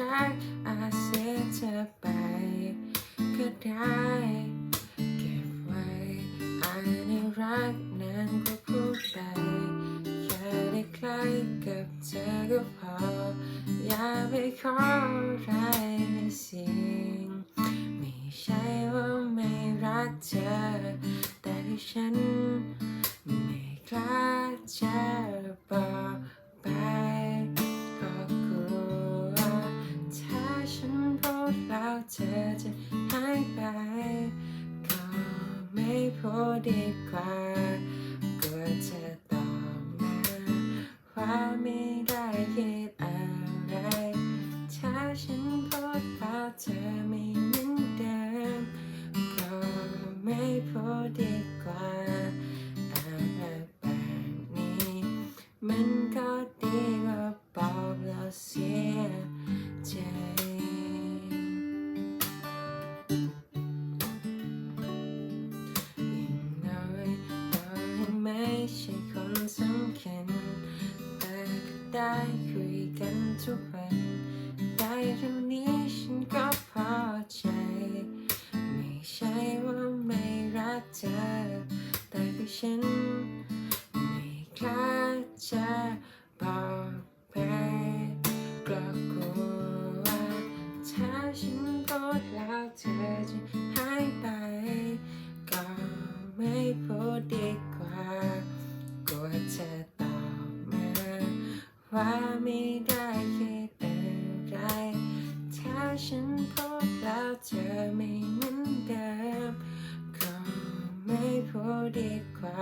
ท้าอาจเสียเธอไปก็ได้เก็บไว้อันในรักนั้นก็พูดไปแค่ได้ใกล้กับเธอก็พอ อย่าไปขออะไรในสิ่ง ไม่ใช่ว่าไม่รักเธอ แต่ที่ฉันไม่กล้าจอ เธอจะหายไป ก็ไม่พูดดีกว่ากลัวเธอตอบมาว่าไม่ได้คิดอะไร ถ้าฉันพูดแล้วเธอไม่เหมือนเดิมก็ไม่พูดดีกว่าอะไรแบบนี้ มันก็ดีกว่าบอกแล้วสี ได้คุยกันทุกวัน ได้เท่านี้ฉันก็พอใจ ไม่ใช่ว่าไม่รักเธอ แต่ก็ฉันไม่กล้าจะบอกไป ว่าไม่ได้คิดอะไรถ้าฉันพบแล้วเธอไม่เหมือนเดิมก็ไม่พูดดีกว่า